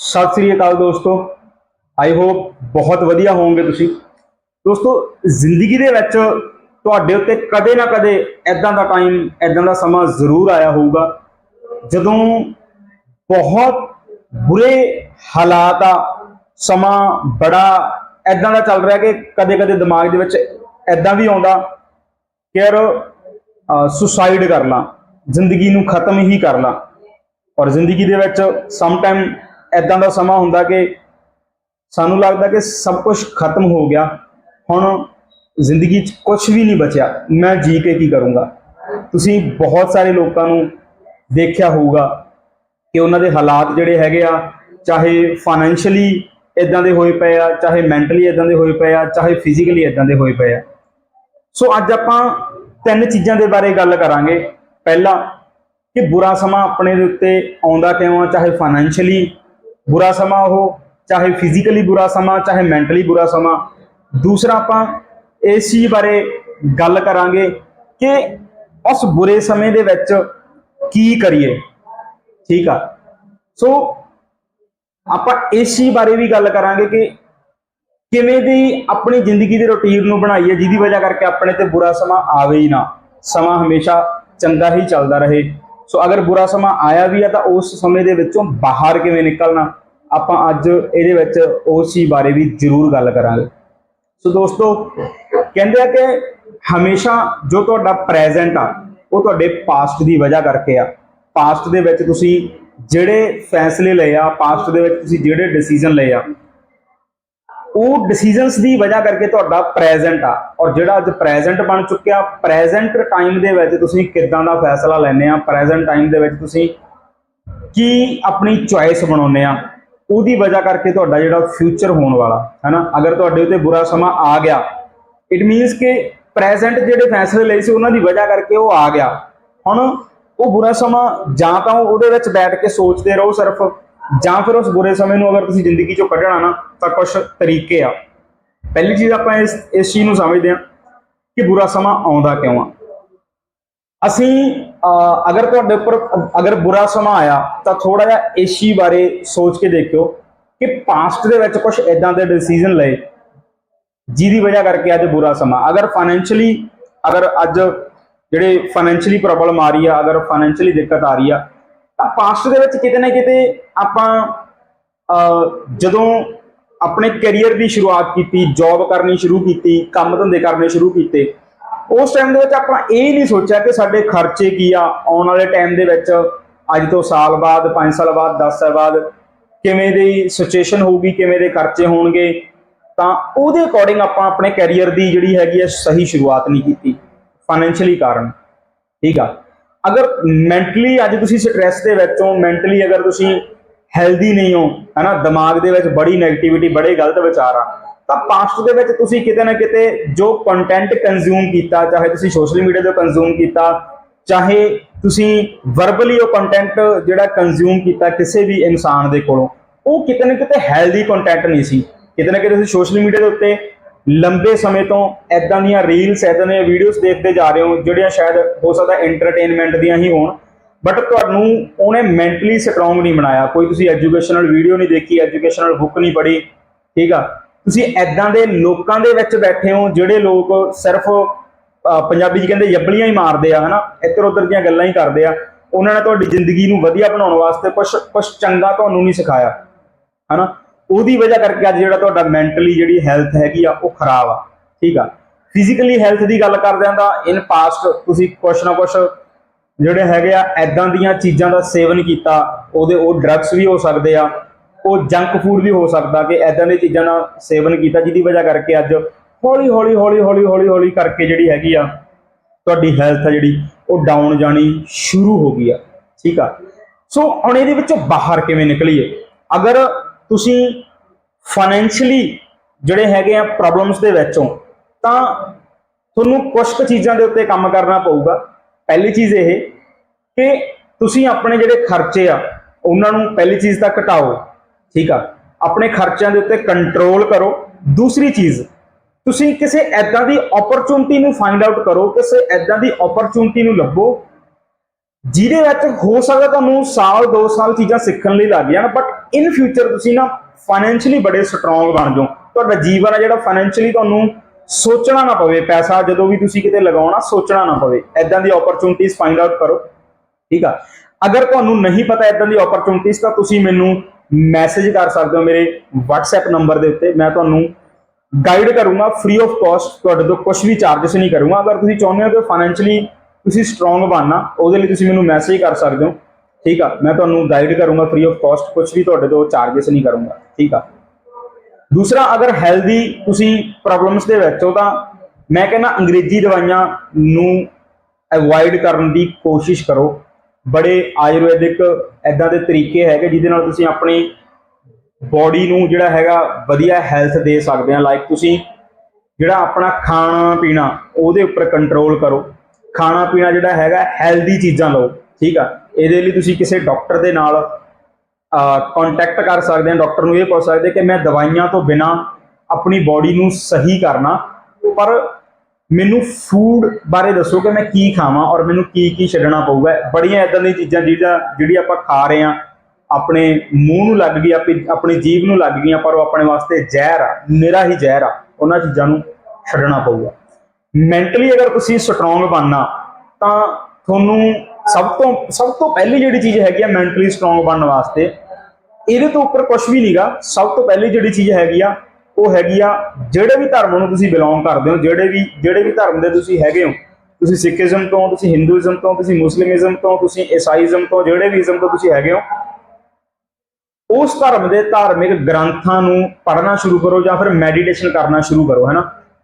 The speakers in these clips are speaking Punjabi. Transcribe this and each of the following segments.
ਸਤਿ ਸ੍ਰੀ ਅਕਾਲ ਦੋਸਤੋ। ਆਈ ਹੋਪ ਬਹੁਤ ਵਧੀਆ ਹੋਵੋਗੇ ਤੁਸੀਂ। ਦੋਸਤੋ, ਜ਼ਿੰਦਗੀ ਦੇ ਵਿੱਚ ਤੁਹਾਡੇ ਉੱਤੇ ਕਦੇ ਨਾ ਕਦੇ ਐਦਾਂ ਦਾ ਟਾਈਮ ਐਦਾਂ ਦਾ ਸਮਾਂ ਜ਼ਰੂਰ ਆਇਆ ਹੋਊਗਾ। ਜਦੋਂ ਬਹੁਤ ਬੁਰੇ ਹਾਲਾਤ ਆ, ਸਮਾਂ ਬੜਾ ਐਦਾਂ ਦਾ ਚੱਲ ਰਿਹਾ ਕਿ ਕਦੇ-ਕਦੇ ਦਿਮਾਗ ਦੇ ਵਿੱਚ ਐਦਾਂ ਵੀ ਆਉਂਦਾ ਕਿ ਯਾਰ ਸੁਸਾਈਡ ਕਰ ਲਾਂ ਜ਼ਿੰਦਗੀ ਨੂੰ ਖਤਮ ਹੀ ਕਰ ਲਾਂ ਔਰ ਜ਼ਿੰਦਗੀ ਦੇ ਵਿੱਚ ਸਮ ਟਾਈਮ ਐਦਾਂ ਦਾ ਸਮਾਂ ਹੁੰਦਾ ਕਿ ਸਾਨੂੰ ਲੱਗਦਾ ਕਿ ਸਭ ਕੁਝ ਖਤਮ ਹੋ ਗਿਆ। ਹੁਣ ਜ਼ਿੰਦਗੀ 'ਚ ਕੁਝ ਵੀ ਨਹੀਂ ਬਚਿਆ। ਮੈਂ ਜੀ ਕੇ ਕੀ ਕਰੂੰਗਾ? ਤੁਸੀਂ ਬਹੁਤ ਸਾਰੇ ਲੋਕਾਂ ਨੂੰ ਦੇਖਿਆ ਹੋਊਗਾ ਕਿ ਉਹਨਾਂ ਦੇ ਹਾਲਾਤ ਜਿਹੜੇ ਹੈਗੇ ਆ, ਚਾਹੇ ਫਾਈਨੈਂਸ਼ੀਅਲੀ ਇਦਾਂ ਦੇ ਹੋਏ ਪਏ ਆ, ਚਾਹੇ ਮੈਂਟਲੀ ਇਦਾਂ ਦੇ ਹੋਏ ਪਏ ਆ, ਚਾਹੇ ਫਿਜ਼ੀਕਲੀ ਇਦਾਂ ਦੇ ਹੋਏ ਪਏ ਆ। ਸੋ ਅੱਜ ਆਪਾਂ ਤਿੰਨ ਚੀਜ਼ਾਂ ਦੇ ਬਾਰੇ ਗੱਲ ਕਰਾਂਗੇ। ਪਹਿਲਾ, ਕਿ ਬੁਰਾ ਸਮਾਂ ਆਪਣੇ ਦੇ ਉੱਤੇ ਆਉਂਦਾ ਕਿਉਂ ਆ, ਚਾਹੇ ਫਾਈਨੈਂਸ਼ੀਅਲੀ ਬੁਰਾ ਸਮਾਂ ਉਹ, ਚਾਹੇ ਫਿਜ਼ੀਕਲੀ ਬੁਰਾ ਸਮਾਂ, ਚਾਹੇ ਮੈਂਟਲੀ ਬੁਰਾ ਸਮਾਂ। ਦੂਸਰਾ ਆਪਾਂ ਇਸ ਚੀਜ਼ ਬਾਰੇ ਗੱਲ ਕਰਾਂਗੇ ਕਿ ਉਸ ਬੁਰੇ ਸਮੇਂ ਦੇ ਵਿੱਚ ਕੀ ਕਰੀਏ। ਠੀਕ ਆ? ਸੋ ਆਪਾਂ ਇਸ ਚੀਜ਼ ਬਾਰੇ ਵੀ ਗੱਲ ਕਰਾਂਗੇ ਕਿ ਕਿਵੇਂ ਦੀ ਆਪਣੀ ਜ਼ਿੰਦਗੀ ਦੀ ਰੁਟੀਨ ਨੂੰ ਬਣਾਈਏ, ਜਿਹਦੀ ਵਜ੍ਹਾ ਕਰਕੇ ਆਪਣੇ ਤੇ ਬੁਰਾ ਸਮਾਂ ਆਵੇ ਹੀ ਨਾ। ਸਮਾਂ ਹਮੇਸ਼ਾ ਚੰਗਾ ਹੀ ਚੱਲਦਾ ਰਹੇ। ਸੋ ਅਗਰ ਬੁਰਾ ਸਮਾਂ ਆਇਆ ਵੀ ਹੈ ਤਾਂ ਉਸ ਸਮੇਂ ਦੇ ਵਿੱਚੋਂ ਬਾਹਰ ਕਿਵੇਂ ਨਿਕਲਣਾ? ਆਪਾਂ ਅੱਜ ਇਹਦੇ ਵਿੱਚ ਉਸ ਚੀਜ਼ ਬਾਰੇ ਵੀ ਜ਼ਰੂਰ ਗੱਲ ਕਰਾਂਗੇ। ਸੋ ਦੋਸਤੋ, ਕਹਿੰਦੇ ਆ ਕਿ ਹਮੇਸ਼ਾ ਜੋ ਤੁਹਾਡਾ ਪ੍ਰੈਜ਼ੈਂਟ ਆ, ਉਹ ਤੁਹਾਡੇ ਪਾਸਟ ਦੀ ਵਜ੍ਹਾ ਕਰਕੇ ਆ। ਪਾਸਟ ਦੇ ਵਿੱਚ ਤੁਸੀਂ ਜਿਹੜੇ ਫੈਸਲੇ ਲਏ ਆ ਪਾਸਟ ਦੇ ਵਿੱਚ ਤੁਸੀਂ ਜਿਹੜੇ ਡਿਸੀਜਨ ਲਏ ਆ, ਉਹ ਡਿਸੀਜਨਸ ਦੀ ਵਜ੍ਹਾ ਕਰਕੇ ਤੁਹਾਡਾ ਪ੍ਰੈਜ਼ੈਂਟ ਆ। ਔਰ ਜਿਹੜਾ ਅੱਜ ਪ੍ਰੈਜ਼ੈਂਟ ਬਣ ਚੁੱਕਿਆ ਪ੍ਰੈਜ਼ੈਂਟ ਟਾਈਮ ਦੇ ਵਿੱਚ ਤੁਸੀਂ ਕਿੱਦਾਂ ਦਾ ਫੈਸਲਾ ਲੈਣੇ ਆ ਪ੍ਰੈਜ਼ੈਂਟ ਟਾਈਮ ਦੇ ਵਿੱਚ ਤੁਸੀਂ ਕੀ ਆਪਣੀ ਚੁਆਇਸ ਬਣਾਉਨੇ ਆ ਉਹਦੀ ਵਜ੍ਹਾ ਕਰਕੇ ਤੁਹਾਡਾ ਜਿਹੜਾ ਫਿਊਚਰ ਹੋਣ ਵਾਲਾ, ਹੈਨਾ? ਅਗਰ ਤੁਹਾਡੇ ਉੱਤੇ ਬੁਰਾ ਸਮਾਂ ਆ ਗਿਆ ਇਟ ਮੀਨਸ ਕਿ ਪ੍ਰੈਜ਼ੈਂਟ ਜਿਹੜੇ ਫੈਸਲੇ ਲਏ ਸੀ, ਉਹਨਾਂ ਦੀ ਵਜ੍ਹਾ ਕਰਕੇ ਉਹ ਆ ਗਿਆ। ਹੁਣ ਉਹ ਬੁਰਾ ਸਮਾਂ ਜਾਂ ਤਾਂ ਉਹਦੇ ਵਿੱਚ ਬੈਠ ਕੇ ਸੋਚਦੇ ਰਹੋ ਸਿਰਫ, ਜਾਂ ਫਿਰ ਉਸ ਬੁਰੇ ਸਮੇਂ ਨੂੰ ਅਗਰ ਤੁਸੀਂ ਜ਼ਿੰਦਗੀ ਚੋਂ ਕੱਢਣਾ ਨਾ, ਤਾਂ ਕੁਝ ਤਰੀਕੇ ਆ। ਪਹਿਲੀ ਚੀਜ਼ ਆਪਾਂ ਇਸ ਇਸ ਚੀਜ਼ ਨੂੰ ਸਮਝਦੇ ਹਾਂ ਕਿ ਬੁਰਾ ਸਮਾਂ ਆਉਂਦਾ ਕਿਉਂ ਆ? ਅਸੀਂ ਅਗਰ ਤੁਹਾਡੇ ਉੱਪਰ, ਅਗਰ ਬੁਰਾ ਸਮਾਂ ਆਇਆ, ਤਾਂ ਥੋੜਾ ਜਿਹਾ ਏਸ਼ੀ ਬਾਰੇ ਸੋਚ ਕੇ ਦੇਖਿਓ ਕਿ ਪਾਸਟ ਦੇ ਵਿੱਚ ਕੁਝ ਇਦਾਂ ਦੇ ਡਿਸੀਜਨ ਲਏ, ਜਿਹਦੀ ਵਜ੍ਹਾ ਕਰਕੇ ਅੱਜ ਬੁਰਾ ਸਮਾਂ। ਅਗਰ ਫਾਈਨੈਂਸ਼ੀਅਲੀ ਅਗਰ ਅੱਜ ਜਿਹੜੇ ਫਾਈਨੈਂਸ਼ੀਅਲੀ ਪ੍ਰੋਬਲਮ ਆ ਰਹੀ ਆ, ਅਗਰ ਫਾਈਨੈਂਸ਼ੀਅਲੀ ਦਿੱਕਤ ਆ ਰਹੀ ਆ, ਤਾਂ ਪਾਸਟ ਦੇ ਵਿੱਚ ਕਿਤੇ ਨਾ ਕਿਤੇ ਆਪਾਂ ਜਦੋਂ ਆਪਣੇ ਕੈਰੀਅਰ ਦੀ ਸ਼ੁਰੂਆਤ ਕੀਤੀ ਜੌਬ ਕਰਨੀ ਸ਼ੁਰੂ ਕੀਤੀ, ਕੰਮ ਧੰਦੇ ਕਰਨੇ ਸ਼ੁਰੂ ਕੀਤੇ ਉਸ ਟਾਈਮ ਦੇ ਵਿੱਚ ਆਪਾਂ ਇਹ ਨਹੀਂ ਸੋਚਿਆ ਕਿ ਸਾਡੇ ਖਰਚੇ ਕੀ ਆ, ਆਉਣ ਵਾਲੇ ਟਾਈਮ ਦੇ ਵਿੱਚ। ਅੱਜ ਤੋਂ ਸਾਲ ਬਾਅਦ 5 ਸਾਲ ਬਾਅਦ 10 ਸਾਲ ਬਾਅਦ ਕਿਵੇਂ ਦੀ ਸਿਚੁਏਸ਼ਨ ਹੋਊਗੀ, ਕਿਵੇਂ ਦੇ ਖਰਚੇ ਹੋਣਗੇ, ਤਾਂ ਉਹਦੇ ਅਕੋਰਡਿੰਗ ਆਪਾਂ ਆਪਣੇ ਕੈਰੀਅਰ ਦੀ ਜਿਹੜੀ ਹੈਗੀ ਹੈ ਸਹੀ ਸ਼ੁਰੂਆਤ ਨਹੀਂ ਕੀਤੀ। ਫਾਈਨੈਂਸ਼ੀਅਲੀ ਕਾਰਨ। ਠੀਕ ਆ? ਅਗਰ ਮੈਂਟਲੀ ਅੱਜ ਤੁਸੀਂ ਸਟ੍ਰੈਸ ਦੇ ਵਿੱਚ ਹੋ ਮੈਂਟਲੀ ਅਗਰ ਤੁਸੀਂ ਹੈਲਦੀ ਨਹੀਂ ਹੋ, ਹਨਾ, ਦਿਮਾਗ ਦੇ ਵਿੱਚ ਬੜੀ 네ਗੇਟਿਵਿਟੀ ਬੜੇ ਗਲਤ ਵਿਚਾਰ ਆ ਤਾਂ ਪਾਸਟ ਦੇ ਵਿੱਚ ਤੁਸੀਂ ਕਿਤੇ ਨਾ ਕਿਤੇ ਜੋ ਕੰਟੈਂਟ ਕੰਜ਼ਿਊਮ ਕੀਤਾ, ਚਾਹੇ ਤੁਸੀਂ ਸੋਸ਼ਲ ਮੀਡੀਆ ਤੋਂ ਕੰਜ਼ਿਊਮ ਕੀਤਾ, ਚਾਹੇ ਤੁਸੀਂ ਵਰਬਲੀ ਉਹ ਕੰਟੈਂਟ ਜਿਹੜਾ ਕੰਜ਼ਿਊਮ ਕੀਤਾ ਕਿਸੇ ਵੀ ਇਨਸਾਨ ਦੇ ਕੋਲੋਂ, ਉਹ ਕਿਤੇ ਨਾ ਕਿਤੇ ਹੈਲਦੀ ਕੰਟੈਂਟ ਨਹੀਂ ਸੀ। ਕਿਤੇ ਨਾ ਕਿਤੇ ਤੁਸੀਂ ਸੋਸ਼ਲ ਮੀਡੀਆ ਦੇ ਉੱਤੇ ਲੰਬੇ ਸਮੇਂ ਤੋਂ ਐਦਾਂ ਦੀਆਂ ਰੀਲਸ ਐਦਾਂ ਦੀਆਂ ਵੀਡੀਓਜ਼ ਦੇਖਦੇ ਜਾ ਰਹੇ ਹੋ, ਜਿਹੜੀਆਂ ਸ਼ਾਇਦ ਹੋ ਸਕਦਾ ਐਂਟਰਟੇਨਮੈਂਟ ਦੀਆਂ ਹੀ ਹੋਣ ਬਟ ਤੁਹਾਨੂੰ ਉਹਨੇ ਮੈਂਟਲੀ ਸਟਰੋਂਗ ਨਹੀਂ ਬਣਾਇਆ। ਕੋਈ ਤੁਸੀਂ ਐਜੂਕੇਸ਼ਨਲ ਵੀਡੀਓ ਨਹੀਂ ਦੇਖੀ ਐਜੂਕੇਸ਼ਨਲ ਬੁੱਕ ਨਹੀਂ ਪੜ੍ਹੀ, ਠੀਕ ਆ? ਤੁਸੀਂ ਐਦਾਂ ਦੇ ਲੋਕਾਂ ਦੇ ਵਿੱਚ ਬੈਠੇ ਹੋ ਜਿਹੜੇ ਲੋਕ ਸਿਰਫ ਪੰਜਾਬੀ 'ਚ ਕਹਿੰਦੇ ਯੱਬਲੀਆਂ ਹੀ ਮਾਰਦੇ ਆ, ਹਨਾ? ਇੱਧਰ ਉੱਧਰ ਦੀਆਂ ਗੱਲਾਂ ਹੀ ਕਰਦੇ ਆ। ਉਹਨਾਂ ਨੇ ਤੁਹਾਡੀ ਜ਼ਿੰਦਗੀ ਨੂੰ ਵਧੀਆ ਬਣਾਉਣ ਵਾਸਤੇ ਕੁਝ ਕੁਝ ਚੰਗਾ ਤੁਹਾਨੂੰ ਨਹੀਂ ਸਿਖਾਇਆ, ਹਨਾ? ਉਹਦੀ ਵਜ੍ਹਾ ਕਰਕੇ ਅੱਜ ਜਿਹੜਾ ਤੁਹਾਡਾ ਮੈਂਟਲੀ ਜਿਹੜੀ ਹੈਲਥ ਹੈਗੀ ਆ, ਉਹ ਖਰਾਬ ਆ, ਠੀਕ ਆ? ਫਿਜ਼ੀਕਲੀ ਹੈਲਥ ਦੀ ਗੱਲ ਕਰਦੇ ਆ ਤਾਂ ਇਨ ਪਾਸਟ ਤੁਸੀਂ ਕੁਛ ਨਾ ਕੁਛ ਜਿਹੜੇ ਹੈਗੇ ਆ ਐਦਾਂ ਦੀਆਂ ਚੀਜ਼ਾਂ ਦਾ ਸੇਵਨ ਕੀਤਾ, ਉਹਦੇ, ਉਹ ਡਰੱਗਸ ਵੀ ਹੋ ਸਕਦੇ ਆ ਉਹ ਜੰਕ ਫੂਡ ਵੀ ਹੋ ਸਕਦਾ ਕਿ ਐਦਾਂ ਦੀਆਂ ਚੀਜ਼ਾਂ ਦਾ ਸੇਵਨ ਕੀਤਾ, ਜਿਹਦੀ ਵਜ੍ਹਾ ਕਰਕੇ ਅੱਜ ਹੌਲੀ ਹੌਲੀ ਹੌਲੀ ਹੌਲੀ ਹੌਲੀ ਹੌਲੀ ਕਰਕੇ ਜਿਹੜੀ ਹੈਗੀ ਆ, ਤੁਹਾਡੀ ਹੈਲਥ ਆ ਜਿਹੜੀ, ਉਹ ਡਾਊਨ ਜਾਣੀ ਸ਼ੁਰੂ ਹੋ ਗਈ ਆ, ਠੀਕ ਆ? ਸੋ ਹੁਣ ਇਹਦੇ ਵਿੱਚੋਂ ਬਾਹਰ ਕਿਵੇਂ ਨਿਕਲੀਏ? ਅਗਰ ਤੁਸੀਂ ਫਾਈਨੈਂਸ਼ੀਅਲੀ ਜਿਹੜੇ ਹੈਗੇ ਆ ਪ੍ਰੋਬਲਮਸ ਦੇ ਵਿੱਚੋਂ ਤਾਂ ਤੁਹਾਨੂੰ ਕੁਝ ਕੁ ਚੀਜ਼ਾਂ ਦੇ ਉੱਤੇ ਕੰਮ ਕਰਨਾ ਪਊਗਾ। ਪਹਿਲੀ ਚੀਜ਼ ਇਹ ਕਿ ਤੁਸੀਂ ਆਪਣੇ ਜਿਹੜੇ ਖਰਚੇ ਆ, ਉਹਨਾਂ ਨੂੰ ਪਹਿਲੀ ਚੀਜ਼ ਤਾਂ ਘਟਾਓ। ਠੀਕ ਆ? ਆਪਣੇ ਖਰਚਿਆਂ ਦੇ ਉੱਤੇ ਕੰਟਰੋਲ ਕਰੋ। ਦੂਸਰੀ ਚੀਜ਼, ਤੁਸੀਂ ਕਿਸੇ ਐਦਾਂ ਦੀ ਓਪਰਚੁਨਿਟੀ ਨੂੰ ਫਾਈਂਡ ਆਊਟ ਕਰੋ, ਕਿਸੇ ਐਦਾਂ ਦੀ ਓਪਰਚੁਨਿਟੀ ਨੂੰ ਲੱਭੋ, ਜਿਹਦੇ ਵਿੱਚ ਹੋ ਸਕਦਾ ਤੁਹਾਨੂੰ ਸਾਲ 2 ਸਾਲ ਚੀਜ਼ਾਂ ਸਿੱਖਣ ਲਈ ਲੱਗ ਜਾਣ ਬਟ ਇਨ ਫਿਊਚਰ ਤੁਸੀਂ ਨਾ ਫਾਈਨੈਂਸ਼ੀਅਲੀ ਬੜੇ ਸਟਰੋਂਗ ਬਣ ਜਾਓ। ਤੁਹਾਡਾ ਜੀਵਨ ਆ ਜਿਹੜਾ ਫਾਈਨੈਂਸ਼ੀਅਲੀ ਤੁਹਾਨੂੰ ਸੋਚਣਾ ਨਾ ਪਵੇ, ਪੈਸਾ ਜਦੋਂ ਵੀ ਤੁਸੀਂ ਕਿਤੇ ਲਗਾਉਣਾ, ਸੋਚਣਾ ਨਾ ਪਵੇ। ਐਦਾਂ ਦੀ ਓਪਰਚੁਨਿਟੀਜ਼ ਫਾਈਂਡ ਆਊਟ ਕਰੋ। ਠੀਕ ਆ? ਅਗਰ ਤੁਹਾਨੂੰ ਨਹੀਂ ਪਤਾ ਇਦਾਂ ਦੀ ਓਪਰਚੁਨਿਟੀਜ਼ ਤਾਂ ਤੁਸੀਂ ਮੈਨੂੰ ਮੈਸੇਜ ਕਰ ਸਕਦੇ ਹੋ ਮੇਰੇ WhatsApp ਨੰਬਰ ਦੇ ਉੱਤੇ। ਮੈਂ ਤੁਹਾਨੂੰ ਗਾਈਡ ਕਰੂੰਗਾ ਫ੍ਰੀ ਆਫ ਕਾਸਟ ਤੁਹਾਡੇ ਤੋਂ ਕੁਝ ਵੀ ਚਾਰजेस ਨਹੀਂ ਕਰੂੰਗਾ। ਅਗਰ ਤੁਸੀਂ ਚਾਹੁੰਦੇ ਹੋ ਕਿ ਫਾਈਨੈਂਸ਼ੀਅਲੀ ਤੁਸੀਂ ਸਟਰੋਂਗ ਬਣਨਾ, ਉਹਦੇ ਲਈ ਤੁਸੀਂ ਮੈਨੂੰ ਮੈਸੇਜ ਕਰ ਸਕਦੇ ਹੋ। ਠੀਕ ਆ? ਮੈਂ ਤੁਹਾਨੂੰ ਗਾਈਡ ਕਰੂੰਗਾ ਫ੍ਰੀ ਆਫ ਕਾਸਟ ਕੁਝ ਵੀ ਤੁਹਾਡੇ ਤੋਂ ਚਾਰजेस ਨਹੀਂ ਕਰੂੰਗਾ। ਠੀਕ ਆ? ਦੂਸਰਾ, ਅਗਰ ਹੈਲਦੀ ਤੁਸੀਂ ਪ੍ਰੋਬਲਮਸ ਦੇ ਵਿੱਚ ਹੋ ਤਾਂ ਮੈਂ ਕਹਿੰਦਾ ਅੰਗਰੇਜ਼ੀ ਦਵਾਈਆਂ ਨੂੰ ਅਵੋਇਡ ਕਰਨ ਦੀ ਕੋਸ਼ਿਸ਼ ਕਰੋ। ਬੜੇ ਆਯੁਰਵੈਦਿਕ ਐਦਾਂ ਦੇ ਤਰੀਕੇ ਹੈਗੇ ਜਿਹਦੇ ਨਾਲ ਤੁਸੀਂ ਆਪਣੀ ਬਾਡੀ ਨੂੰ ਜਿਹੜਾ ਹੈਗਾ ਵਧੀਆ ਹੈਲਥ ਦੇ ਸਕਦੇ ਆ ਲਾਈਕ ਤੁਸੀਂ ਜਿਹੜਾ ਆਪਣਾ ਖਾਣਾ ਪੀਣਾ ਉਹਦੇ ਉੱਪਰ ਕੰਟਰੋਲ ਕਰੋ। ਖਾਣਾ ਪੀਣਾ ਜਿਹੜਾ ਹੈਗਾ ਹੈਲਦੀ ਚੀਜ਼ਾਂ ਲਓ, ਠੀਕ ਆ? ਇਹਦੇ ਲਈ ਤੁਸੀਂ ਕਿਸੇ ਡਾਕਟਰ ਦੇ ਨਾਲ ਕੰਟੈਕਟ ਕਰ ਸਕਦੇ ਆ। ਡਾਕਟਰ ਨੂੰ ਇਹ ਪੁੱਛ ਸਕਦੇ ਕਿ ਮੈਂ ਦਵਾਈਆਂ ਤੋਂ ਬਿਨਾ ਆਪਣੀ ਬਾਡੀ ਨੂੰ ਸਹੀ ਕਰਨਾ, ਪਰ ਮੈਨੂੰ ਫੂਡ ਬਾਰੇ ਦੱਸੋ ਕਿ ਮੈਂ ਕੀ ਖਾਵਾਂ ਔਰ ਮੈਨੂੰ ਕੀ ਕੀ ਛੱਡਣਾ ਪਊਗਾ। ਬੜੀਆਂ ਇਦਾਂ ਦੀਆਂ ਚੀਜ਼ਾਂ ਜਿਹੜਾ ਜਿਹੜੀ ਆਪਾਂ ਖਾ ਰਹੇ ਆ ਆਪਣੇ ਮੂੰਹ ਨੂੰ ਲੱਗ ਗਈ, ਆਪਣੀ ਆਪਣੀ ਜੀਭ ਨੂੰ ਲੱਗ ਗਈਆਂ, ਪਰ ਉਹ ਆਪਣੇ ਵਾਸਤੇ ਜ਼ਹਿਰ ਆ, ਨਿਰਾ ਹੀ ਜ਼ਹਿਰ ਆ। ਉਹਨਾਂ ਚੀਜ਼ਾਂ ਨੂੰ ਛੱਡਣਾ ਪਊਗਾ। ਮੈਂਟਲੀ ਅਗਰ ਤੁਸੀਂ ਸਟਰੋਂਗ ਬਣਨਾ, ਤਾਂ ਤੁਹਾਨੂੰ ਸਭ ਤੋਂ ਸਭ ਤੋਂ ਪਹਿਲੀ ਜਿਹੜੀ ਚੀਜ਼ ਹੈਗੀ ਆ ਮੈਂਟਲੀ ਸਟਰੋਂਗ ਬਣਨ ਵਾਸਤੇ, ਇਹਦੇ ਤੋਂ ਉੱਪਰ ਕੁਝ ਵੀ ਨਹੀਂਗਾ ਸਭ ਤੋਂ ਪਹਿਲੀ ਜਿਹੜੀ ਚੀਜ਼ ਹੈਗੀ ਆ ਉਹ ਹੈਗੀ ਆ, ਜਿਹੜੇ ਵੀ ਧਰਮ ਨੂੰ ਤੁਸੀਂ ਬਿਲੋਂਗ ਕਰਦੇ ਹੋ, ਜਿਹੜੇ ਵੀ ਜਿਹੜੇ ਵੀ ਧਰਮ ਦੇ ਤੁਸੀਂ ਹੈਗੇ ਹੋ, ਤੁਸੀਂ ਸਿੱਖੀਜ਼ਮ ਤੋਂ, ਤੁਸੀਂ ਹਿੰਦੂਇਜ਼ਮ ਤੋਂ, ਤੁਸੀਂ ਮੁਸਲਿਮਿਜ਼ਮ ਤੋਂ, ਤੁਸੀਂ ਈਸਾਈਜ਼ਮ ਤੋਂ, ਜਿਹੜੇ ਵੀ ਇਜ਼ਮ ਤੋਂ ਤੁਸੀਂ ਹੈਗੇ ਹੋ, ਉਸ ਧਰਮ ਦੇ ਧਾਰਮਿਕ ਗ੍ਰੰਥਾਂ ਨੂੰ ਪੜ੍ਹਨਾ ਸ਼ੁਰੂ ਕਰੋ ਜਾਂ ਫਿਰ ਮੈਡੀਟੇਸ਼ਨ ਕਰਨਾ ਸ਼ੁਰੂ ਕਰੋ, ਹੈਨਾ?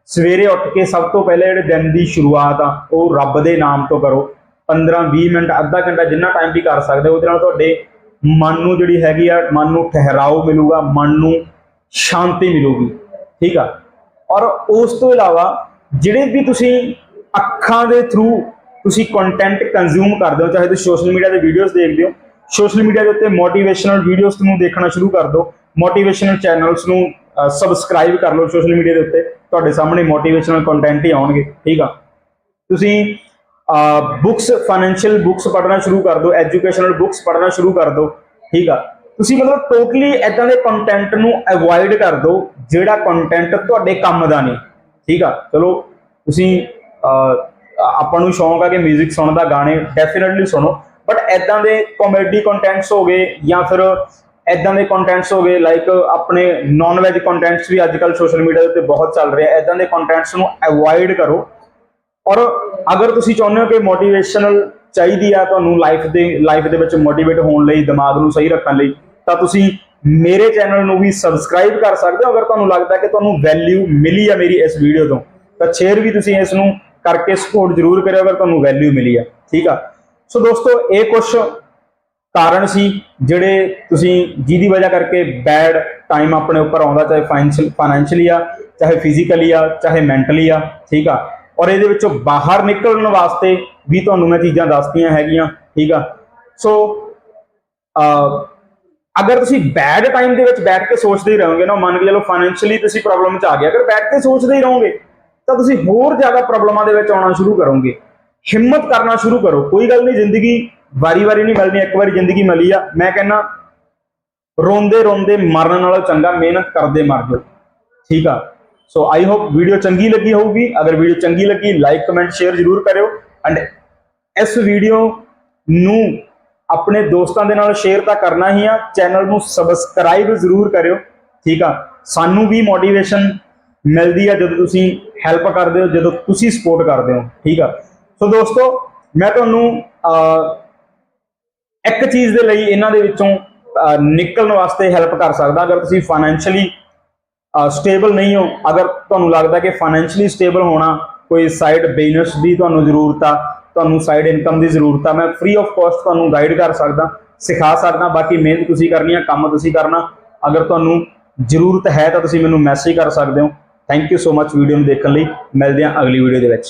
ਸਵੇਰੇ ਉੱਠ ਕੇ ਸਭ ਤੋਂ ਪਹਿਲੇ ਜਿਹੜੇ ਦਿਨ ਦੀ ਸ਼ੁਰੂਆਤ ਆ, ਉਹ ਰੱਬ ਦੇ ਨਾਮ ਤੋਂ ਕਰੋ। 15 20 ਮਿੰਟ, ਅੱਧਾ ਘੰਟਾ ਜਿੰਨਾ ਟਾਈਮ ਵੀ ਕਰ ਸਕਦੇ ਹੋ, ਉਹਦੇ ਨਾਲ ਤੁਹਾਡੇ ਮਨ ਨੂੰ ਜਿਹੜੀ ਹੈਗੀ ਆ, ਮਨ ਨੂੰ ਠਹਿਰਾਓ ਮਿਲੂਗਾ, ਮਨ ਨੂੰ ਸ਼ਾਂਤੀ ਮਿਲੂਗੀ, ਠੀਕ ਆ? ਔਰ ਉਸ ਤੋਂ ਇਲਾਵਾ ਜਿਹੜੇ ਵੀ ਤੁਸੀਂ ਅੱਖਾਂ ਦੇ ਥਰੂ ਤੁਸੀਂ ਕੰਟੈਂਟ ਕੰਜ਼ਿਊਮ ਕਰਦੇ ਹੋ, ਚਾਹੇ ਤੁਸੀਂ ਸੋਸ਼ਲ ਮੀਡੀਆ ਤੇ ਵੀਡੀਓਜ਼ ਦੇਖਦੇ ਹੋ ਸੋਸ਼ਲ ਮੀਡੀਆ ਦੇ ਉੱਤੇ ਮੋਟੀਵੇਸ਼ਨਲ ਵੀਡੀਓਜ਼ ਨੂੰ ਦੇਖਣਾ ਸ਼ੁਰੂ ਕਰ ਦਿਓ ਮੋਟੀਵੇਸ਼ਨਲ ਚੈਨਲਸ ਨੂੰ ਸਬਸਕ੍ਰਾਈਬ ਕਰ ਲਓ ਸੋਸ਼ਲ ਮੀਡੀਆ ਦੇ ਉੱਤੇ, ਤੁਹਾਡੇ ਸਾਹਮਣੇ ਮੋਟੀਵੇਸ਼ਨਲ ਕੰਟੈਂਟ ਹੀ ਆਉਣਗੇ, ਠੀਕ ਆ? ਤੁਸੀਂ ਬੁੱਕਸ ਫਾਈਨੈਂਸ਼ੀਅਲ ਬੁੱਕਸ ਪੜ੍ਹਨਾ ਸ਼ੁਰੂ ਕਰ ਦਿਓ ਐਜੂਕੇਸ਼ਨਲ ਬੁੱਕਸ ਪੜ੍ਹਨਾ ਸ਼ੁਰੂ ਕਰ ਦਿਓ, ਠੀਕ ਆ? ਤੁਸੀਂ ਮਤਲਬ ਟੋਟਲੀ ਇਦਾਂ ਦੇ ਕੰਟੈਂਟ ਨੂੰ ਅਵੋਇਡ ਕਰ ਦਿਓ, ਜਿਹੜਾ ਕੰਟੈਂਟ ਤੁਹਾਡੇ ਕੰਮ ਦਾ ਨਹੀਂ। ਠੀਕ ਆ? ਚਲੋ, ਤੁਸੀਂ ਆਪਾਂ ਨੂੰ ਸ਼ੌਂਕ ਆ ਕਿ 뮤직 ਸੁਣਨ ਦਾ ਗਾਣੇ ਡੈਫੀਨਿਟਲੀ ਸੁਣੋ। ਬਟ ਐਦਾਂ ਦੇ ਕਾਮੇਡੀ ਕੰਟੈਂਟਸ ਹੋ ਗਏ ਜਾਂ ਫਿਰ ਐਦਾਂ ਦੇ ਕੰਟੈਂਟਸ ਹੋ ਗਏ ਲਾਈਕ ਆਪਣੇ ਨਾਨ ਵੈਜ ਕੰਟੈਂਟਸ ਵੀ ਅੱਜ ਅੱਜਕੱਲ ਸੋਸ਼ਲ ਮੀਡੀਆ ਦੇ ਉੱਤੇ ਬਹੁਤ ਚੱਲ ਰਿਹਾ ਐਦਾਂ ਦੇ ਕੰਟੈਂਟਸ ਨੂੰ ਅਵੋਇਡ ਕਰੋ। ਔਰ ਅਗਰ ਤੁਸੀਂ ਚਾਹੁੰਦੇ ਹੋ ਕਿ ਮੋਟੀਵੇਸ਼ਨਲ ਚਾਹੀਦੀ ਆ ਤੁਹਾਨੂੰ ਲਾਈਫ ਦੇ ਲਾਈਫ ਦੇ ਵਿੱਚ ਮੋਟੀਵੇਟ ਹੋਣ ਲਈ, ਦਿਮਾਗ ਨੂੰ ਸਹੀ ਰੱਖਣ ਲਈ ਤਾਂ ਤੁਸੀਂ ਮੇਰੇ ਚੈਨਲ ਨੂੰ ਵੀ ਸਬਸਕ੍ਰਾਈਬ ਕਰ ਸਕਦੇ ਹੋ, ਅਗਰ ਤੁਹਾਨੂੰ ਲੱਗਦਾ ਕਿ ਤੁਹਾਨੂੰ ਵੈਲਿਊ ਮਿਲੀ ਆ ਮੇਰੀ ਇਸ ਵੀਡੀਓ ਤੋਂ, ਤਾਂ ਸ਼ੇਅਰ ਵੀ ਤੁਸੀਂ ਇਸ ਨੂੰ ਕਰਕੇ ਸਪੋਰਟ ਜ਼ਰੂਰ ਕਰਿਓ ਅਗਰ ਤੁਹਾਨੂੰ ਵੈਲਿਊ ਮਿਲੀ ਆ, ਠੀਕ ਆ? ਸੋ ਦੋਸਤੋ, ਇਹ ਕੁਝ ਕਾਰਨ ਸੀ ਜਿਹੜੇ ਤੁਸੀਂ ਜਿਹਦੀ ਵਜ੍ਹਾ ਕਰਕੇ ਬੈਡ ਟਾਈਮ ਆਪਣੇ ਉੱਪਰ ਆਉਂਦਾ, ਚਾਹੇ ਫਾਈਨੈਂਸ਼ੀਅਲ ਫਾਈਨੈਂਸ਼ੀਅਲੀ ਆ, ਚਾਹੇ ਫਿਜ਼ੀਕਲੀ ਆ, ਚਾਹੇ ਮੈਂਟਲੀ ਆ, ਠੀਕ ਆ? ਔਰ ਇਹਦੇ ਵਿੱਚੋਂ ਬਾਹਰ ਨਿਕਲਣ ਵਾਸਤੇ ਵੀ ਤੁਹਾਨੂੰ ਮੈਂ ਚੀਜ਼ਾਂ ਦੱਸਦੀਆਂ ਹੈਗੀਆਂ, ਠੀਕ ਆ? ਸੋ ਅਗਰ ਤੁਸੀਂ ਬੈਡ ਟਾਈਮ ਦੇ ਵਿੱਚ ਬੈਠ ਕੇ ਸੋਚਦੇ ਹੀ ਰਹੋਗੇ ਨਾ ਮੰਨ ਕੇ ਚਲੋ ਫਾਈਨੈਂਸ਼ੀਅਲੀ ਤੁਸੀਂ ਪ੍ਰੋਬਲਮ 'ਚ ਆ ਗਏ, ਅਗਰ ਬੈਠ ਕੇ ਸੋਚਦੇ ਹੀ ਰਹੋਗੇ, ਤਾਂ ਤੁਸੀਂ ਹੋਰ ਜ਼ਿਆਦਾ ਪ੍ਰੋਬਲਮਾਂ ਦੇ ਵਿੱਚ ਆਉਣਾ ਸ਼ੁਰੂ ਕਰੋਗੇ। ਹਿੰਮਤ ਕਰਨਾ ਸ਼ੁਰੂ ਕਰੋ। ਕੋਈ ਗੱਲ ਨਹੀਂ, ਜ਼ਿੰਦਗੀ ਵਾਰੀ-ਵਾਰੀ ਨਹੀਂ ਮਿਲਣੀ, ਇੱਕ ਵਾਰੀ ਜ਼ਿੰਦਗੀ ਮਿਲੀ ਆ। ਮੈਂ ਕਹਿੰਨਾ ਰੋਂਦੇ ਰੋਂਦੇ ਮਰਨ ਨਾਲੋਂ ਚੰਗਾ ਮਿਹਨਤ ਕਰਦੇ ਮਰ ਜਾਓ। ਠੀਕ ਆ? ਸੋ ਆਈ ਹੋਪ ਵੀਡੀਓ ਚੰਗੀ ਲੱਗੀ ਹੋਊਗੀ। ਅਗਰ ਵੀਡੀਓ ਚੰਗੀ ਲੱਗੀ ਲਾਈਕ ਕਮੈਂਟ ਸ਼ੇਅਰ ਜ਼ਰੂਰ ਕਰਿਓ। ਐਂਡ ਇਸ ਵੀਡੀਓ ਨੂੰ ਆਪਣੇ ਦੋਸਤਾਂ ਦੇ ਨਾਲ ਸ਼ੇਅਰ ਤਾਂ ਕਰਨਾ ਹੀ ਆ। ਚੈਨਲ ਨੂੰ ਸਬਸਕ੍ਰਾਈਬ ਜ਼ਰੂਰ ਕਰਿਓ, ਠੀਕ ਆ? ਸਾਨੂੰ ਵੀ ਮੋਟੀਵੇਸ਼ਨ ਮਿਲਦੀ ਆ ਜਦੋਂ ਤੁਸੀਂ ਹੈਲਪ ਕਰਦੇ ਹੋ, ਜਦੋਂ ਤੁਸੀਂ ਸਪੋਰਟ ਕਰਦੇ ਹੋ, ਠੀਕ ਆ? ਸੋ ਦੋਸਤੋ, ਮੈਂ ਤੁਹਾਨੂੰ ਇੱਕ ਚੀਜ਼ ਦੇ ਲਈ ਇਹਨਾਂ ਦੇ ਵਿੱਚੋਂ ਨਿਕਲਣ ਵਾਸਤੇ ਹੈਲਪ ਕਰ ਸਕਦਾ। ਅਗਰ ਤੁਸੀਂ ਫਾਈਨੈਂਸ਼ੀਅਲੀ ਸਟੇਬਲ ਨਹੀਂ ਹੋ, ਅਗਰ ਤੁਹਾਨੂੰ ਲੱਗਦਾ ਕਿ ਫਾਈਨੈਂਸ਼ੀਅਲੀ ਸਟੇਬਲ ਹੋਣਾ ਕੋਈ ਸਾਈਡ ਬਿਜ਼ਨਸ ਦੀ ਤੁਹਾਨੂੰ ਜ਼ਰੂਰਤ ਆ ਤੁਹਾਨੂੰ ਸਾਈਡ ਇਨਕਮ ਦੀ ਜ਼ਰੂਰਤ ਆ, ਮੈਂ ਫ੍ਰੀ ਆਫ ਕਾਸਟ ਤੁਹਾਨੂੰ ਗਾਈਡ ਕਰ ਸਕਦਾ, ਸਿਖਾ ਸਕਦਾ, ਬਾਕੀ ਮਿਹਨਤ ਤੁਸੀਂ ਕਰਨੀ ਆ, ਕੰਮ ਤੁਸੀਂ ਕਰਨਾ, ਅਗਰ ਤੁਹਾਨੂੰ ਜ਼ਰੂਰਤ ਹੈ ਤਾਂ ਤੁਸੀਂ ਮੈਨੂੰ ਮੈਸੇਜ ਕਰ ਸਕਦੇ ਹੋ। Thank you so much video ਨੂੰ ਦੇਖਣ ਲਈ, ਮਿਲਦੇ ਹਾਂ ਅਗਲੀ ਵੀਡੀਓ ਦੇ ਵਿੱਚ।